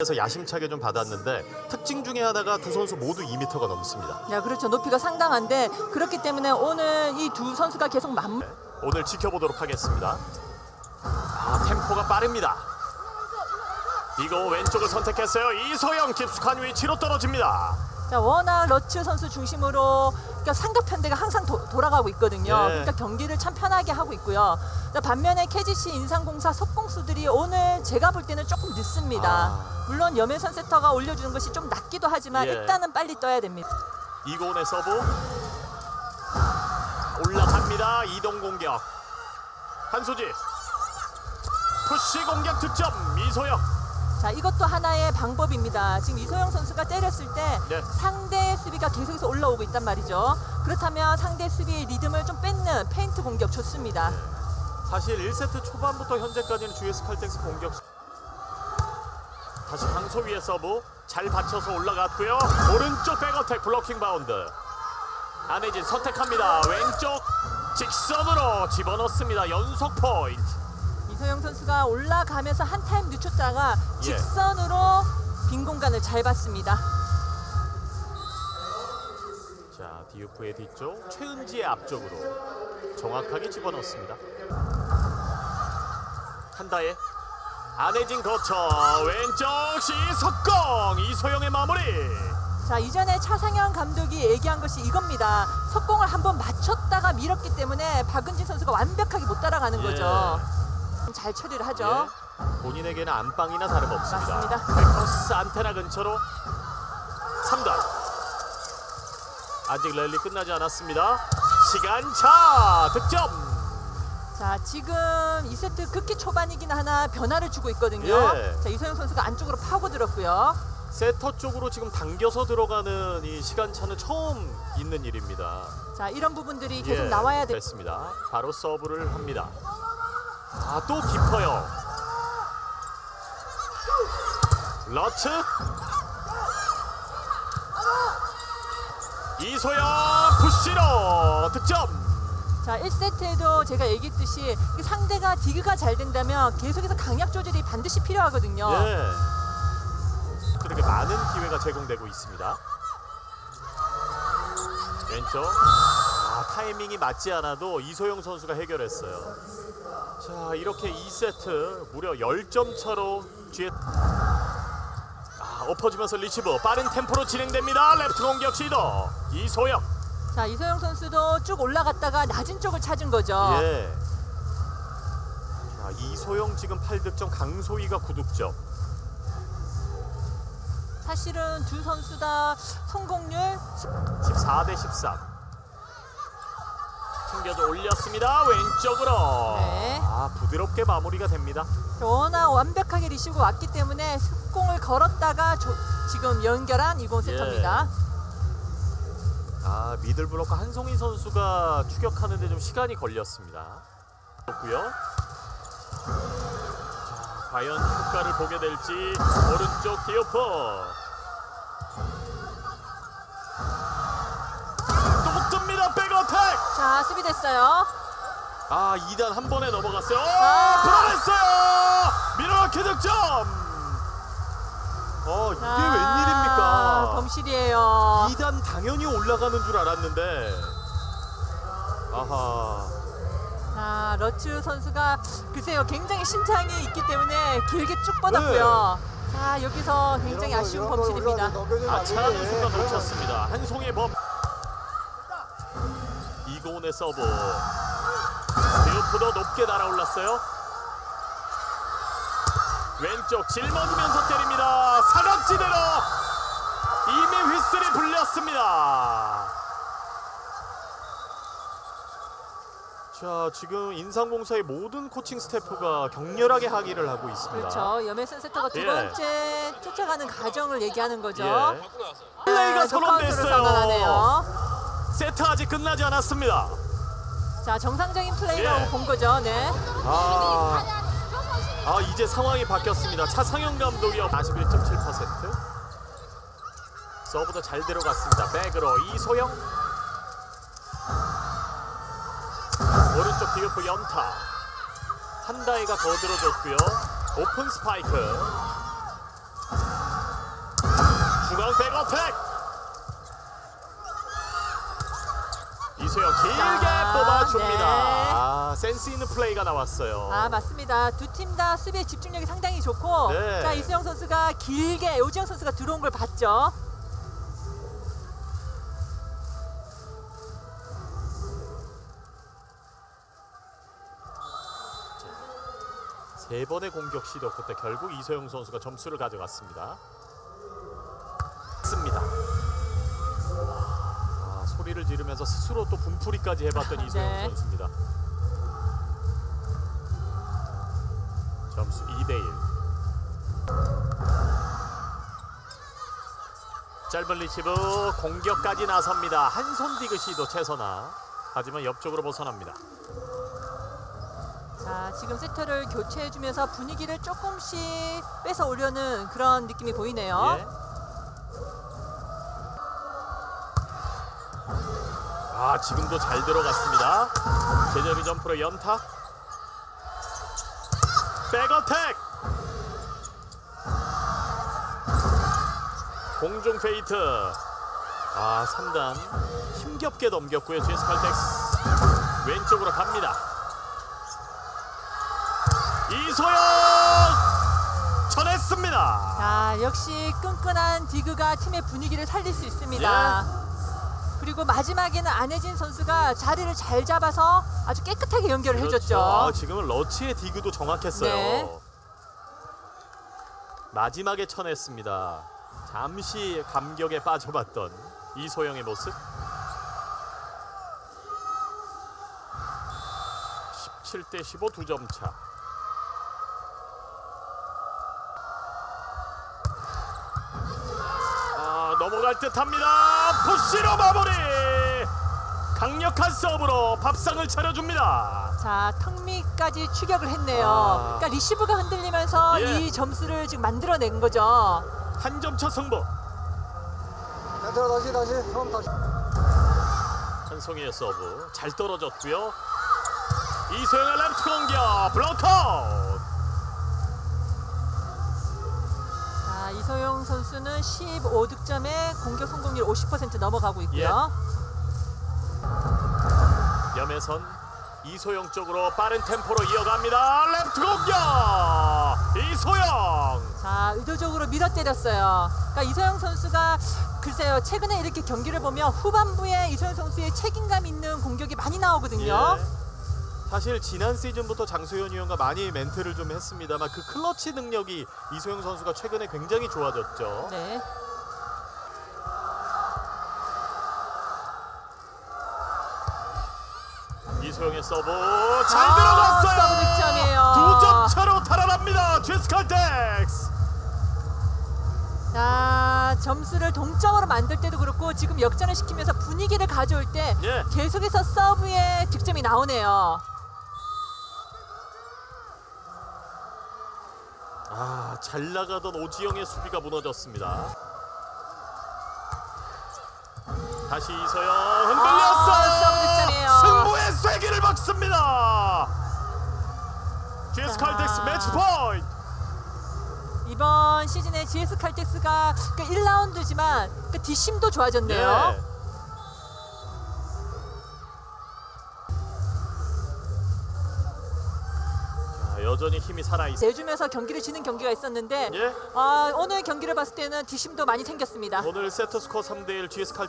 에서 야심차게 좀 받았는데 특징 중에 하나가 두 선수 모두 2m가 넘습니다. 야, 그렇죠. 높이가 상당한데 그렇기 때문에 오늘 이 두 선수가 계속 만 네, 오늘 지켜보도록 하겠습니다. 아, 템포가 빠릅니다. 이거 왼쪽을 선택했어요. 이소영 깊숙한 위치로 떨어집니다. 자, 워낙 러츠 선수 중심으로 그러니까 삼각 편대가 항상 도- 돌아가고 있거든요. 예. 그러니까 경기를 참 편하게 하고 있고요. 자, 반면에 KGC 인상공사 석공수들이 오늘 제가 볼 때는 조금 늦습니다. 아. 물론 염혜선 세터가 올려주는 것이 좀 낮기도 하지만 예. 일단은 빨리 떠야 됩니다. 이고은의 서브 올라갑니다. 이동 공격 한수지 푸시 공격 득점 이소영 자, 이것도 하나의 방법입니다. 지금 이소영 선수가 때렸을 때 네. 상대 수비가 계속해서 올라오고 있단 말이죠. 그렇다면 상대 수비의 리듬을 좀 뺏는 페인트 공격 좋습니다. 사실 1세트 초반부터 현재까지는 GS 칼텍스 공격 다시 강소위의 서브 잘 받쳐서 올라갔고요. 오른쪽 백어택 블로킹 바운드. 안혜진 선택합니다. 왼쪽 직선으로 집어넣습니다. 연속 포인트. 이소영 선수가 올라가면서 한 타임 늦췄다가 예. 직선으로 빈 공간을 잘 봤습니다. 자 디우프의 뒤쪽 최은지의 앞쪽으로 정확하게 집어넣습니다. 한다에 안혜진 거쳐 왼쪽 시석공 이소영의 마무리 자 이전에 차상현 감독이 얘기한 것이 이겁니다. 석공을 한번 맞췄다가 밀었기 때문에 박은진 선수가 완벽하게 못 따라가는 예. 거죠. 잘 처리를 하죠. 예, 본인에게는 안방이나 다름없습니다. 맞습니다. 백커스 안테나 근처로 3단. 아직 랠리 끝나지 않았습니다. 시간차 득점. 자 지금 2세트 극히 초반이긴 하나 변화를 주고 있거든요. 예. 자 이소영 선수가 안쪽으로 파고들었고요. 세터 쪽으로 지금 당겨서 들어가는 이 시간차는 처음 있는 일입니다. 자 이런 부분들이 계속 예, 나와야 돼. 됐습니다. 바로 서브를 합니다. 아, 또 깊어요. 러츠. 이소영 푸시로 득점. 자 1세트에도 제가 얘기했듯이 이 상대가 디그가 잘 된다면 계속해서 강약 조절이 반드시 필요하거든요. 예. 그렇게 많은 기회가 제공되고 있습니다. 왼쪽. 아, 타이밍이 맞지 않아도 이소영 선수가 해결했어요. 자, 이렇게 2세트 무려 10점 차로 뒤에 아, 엎어지면서 리시브 빠른 템포로 진행됩니다. 레프트 공격 시도. 이소영. 자 이소영 선수도 쭉 올라갔다가 낮은 쪽을 찾은 거죠. 예. 자, 이소영 지금 8득점, 강소희가 9득점. 사실은 두 선수 다 성공률 14 대 13. 챙겨서 올렸습니다. 왼쪽으로. 네. 아 부드럽게 마무리가 됩니다. 워낙 완벽하게 리시브 왔기 때문에 속공을 걸었다가 조- 지금 연결한 20세터입니다. 아 미들 블로커 한송희 선수가 추격하는데 좀 시간이 걸렸습니다. 자, 과연 효과를 보게 될지 오른쪽 디오퍼. 또 뜹니다 백어택. 자 수비 됐어요. 아 2단 한 번에 넘어갔어요. 아. 불안했어요. 미러키 득점. 어 이게 자, 웬일입니까? 범실이에요. 2단 당연히 올라가는 줄 알았는데. 아하. 자 러츠 선수가 글쎄요 굉장히 신장이 있기 때문에 길게 쭉 뻗었고요. 자 여기서 굉장히 아쉬운 범실입니다. 아차하는 순간 놓쳤습니다. 한송의 범. 이고은의 서브. 드루프도 높게 날아올랐어요. 왼쪽 짊어지면서 때립니다. 사각지대로 이미 휘슬이 불렸습니다. 자 지금 인상공사의 모든 코칭 스태프가 격렬하게 항의를 하고 있습니다. 그렇죠. 염혜선 세터가 두 예. 번째 쫓아가는 과정을 얘기하는 거죠. 예. 플레이가 자, 노카운트를 선언하네요. 선언됐어요. 세트 아직 끝나지 않았습니다. 자 정상적인 플레이라고 예. 본 거죠. 네. 아, 아 이제 상황이 바뀌었습니다. 차상현 감독이 41.7% 서브도 잘 들어갔습니다. 백으로 이소영 디오프 연타 한다이가 더 들어줬고요. 오픈 스파이크 이소영 백어택. 이소영 길게 자, 뽑아줍니다. 네. 아, 센스 있는 플레이가 나왔어요. 아 맞습니다. 두 팀 다 수비의 집중력이 상당히 좋고 네. 자 이수영 선수가 길게 오지영 선수가 들어온 걸 봤죠. 세 번의 공격 시도 끝에 결국 이소영 선수가 점수를 가져갔습니다. 습니다. 아, 소리를 지르면서 스스로 또 분풀이까지 해봤던 이소영 네. 선수입니다. 점수 2대 1. 짧은 리시브 공격까지 나섭니다. 한 손 디그 시도 최선아. 하지만 옆쪽으로 벗어납니다. 자 지금 세터를 교체해주면서 분위기를 조금씩 뺏어 오려는 그런 느낌이 보이네요. 예. 아 지금도 잘 들어갔습니다. 제자비 점프로 연타. 백어택. 공중 페이트. 아 3단 힘겹게 넘겼고요. GS 칼텍스 왼쪽으로 갑니다. 이소영 전했습니다. 자 역시 끈끈한 디그가 팀의 분위기를 살릴 수 있습니다. 그리고 마지막에는 안혜진 선수가 자리를 잘 잡아서 아주 깨끗하게 연결을 해줬죠. 아, 지금은 러치의 디그도 정확했어요. 네. 마지막에 쳐냈습니다. 잠시 감격에 빠져봤던 이소영의 모습. 17대 15 두 점 차. 아, 넘어갈 듯합니다. 푸시로 마무리. 강력한 서브로 밥상을 차려줍니다. 자 턱밑까지 추격을 했네요. 아. 그러니까 리시브가 흔들리면서 예. 이 점수를 지금 만들어낸 거죠. 한 점 차 승부. 얘들아 다시 다시 처음 다시 한송이의 서브 잘 떨어졌고요. 이소영의 랩트 공격 블록아웃. 자 이소영 선수는 15득점에 공격 성공률 50% 넘어가고 있고요. 염혜선 이소영 쪽으로 빠른 템포로 이어갑니다. 랩트 공격 이소영. 자 의도적으로 밀어 때렸어요. 그러니까 이소영 선수가 글쎄요 최근에 이렇게 경기를 보면 후반부에 이소영 선수의 책임감 있는 공격이 많이 나오거든요. 예. 사실 지난 시즌부터 장소연 위원과 많이 멘트를 좀 했습니다만 그 클러치 능력이 이소영 선수가 최근에 굉장히 좋아졌죠. 네. 이소영의 서브 잘 아, 들어갔어요. 서브 득점이에요. 두점 차로 달아납니다. 제스칼텍스. 자 점수를 동점으로 만들 때도 그렇고 지금 역전을 시키면서 분위기를 가져올 때 예. 계속해서 서브에 득점이 나오네요. 아, 잘 나가던 오지영의 수비가 무너졌습니다. 다시 이서영 흔들렸어. 아. 승부의 쐐기를 막습니다. GS 자. 칼텍스 매치 포인트. 이번 시즌에 GS 칼텍스가 그 1라운드지만 그 뒷심도 좋아졌네요. 네. 여전히 힘이 살아 있어. 내주면서 경기를 지는 경기가 있었는데 예. 아, 오늘 경기를 봤을 때는 뒷심도 많이 생겼습니다. 오늘 세트 스코어 3대 1 GS 칼